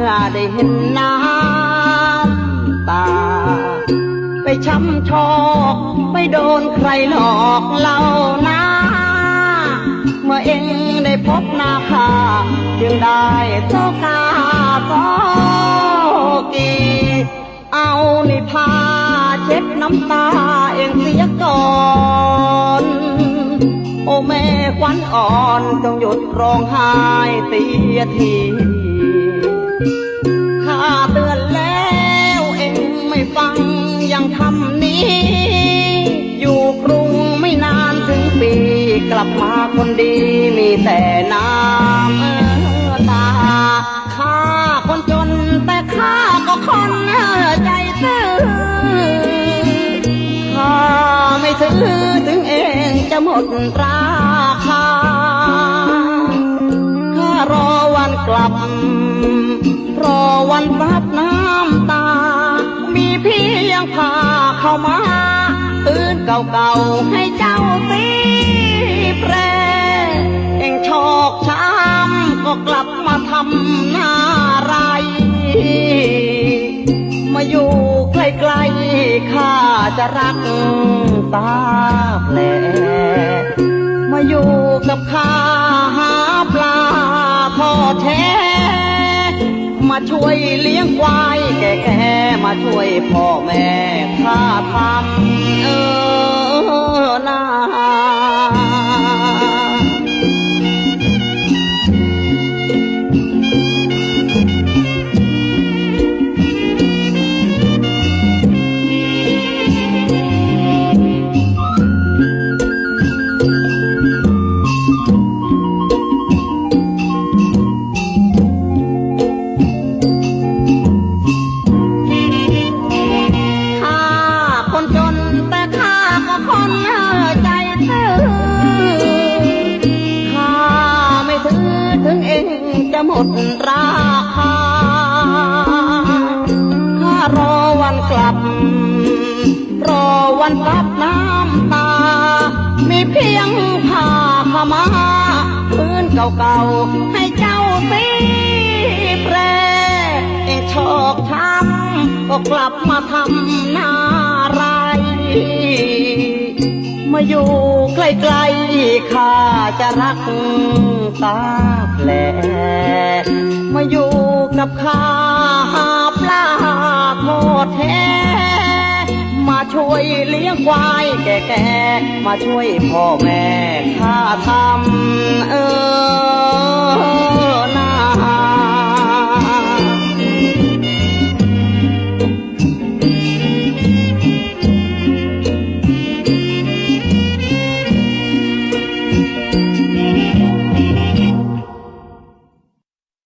เมื่อได้เห็นน้ำตา ไปช้ำชอกไปโดนใครหลอกเล่านะเมื่อเองได้พบหน้าค่าจึงได้โซกาโซกีเอานิพาเช็ดน้ำตาเองเสียก่อนโอ้แม่ควันอ่อนจงหยุดร้องไห้เสียที ลับมาคนดีมีแต่น้ำตาข้าคนจนแต่ข้าก็คนใจซื่อข้าไม่ถือถึงเองจะหมดราคาข้ารอวันกลับ รอวันรับน้ำตา มีเพียงพาเข้ามาตื่นเก่าๆให้เจ้าตี แปรเองชอกช้ำก็กลับมาทำหน้าไร มาอยู่ใกล้ๆข้าจะรักตาแผลมาอยู่กับข้าหาปลาทอแท้มาช่วยเลี้ยงควายแก่ๆมาช่วยพ่อแม่ข้า กลับ รอวันรับน้ำตา มีเพียงผ้าขมาพื้นเก่าๆ ให้เจ้าตีแปรเองชอกช้ำก็กลับมาทำหน้าไร มาอยู่ใกล้ๆข้าจะรักตาแผลมาอยู่กับข้า หาปลาทอดแท้มาช่วยเลี้ยงควายแก่ๆ มาช่วยพ่อแม่ข้าทำเออ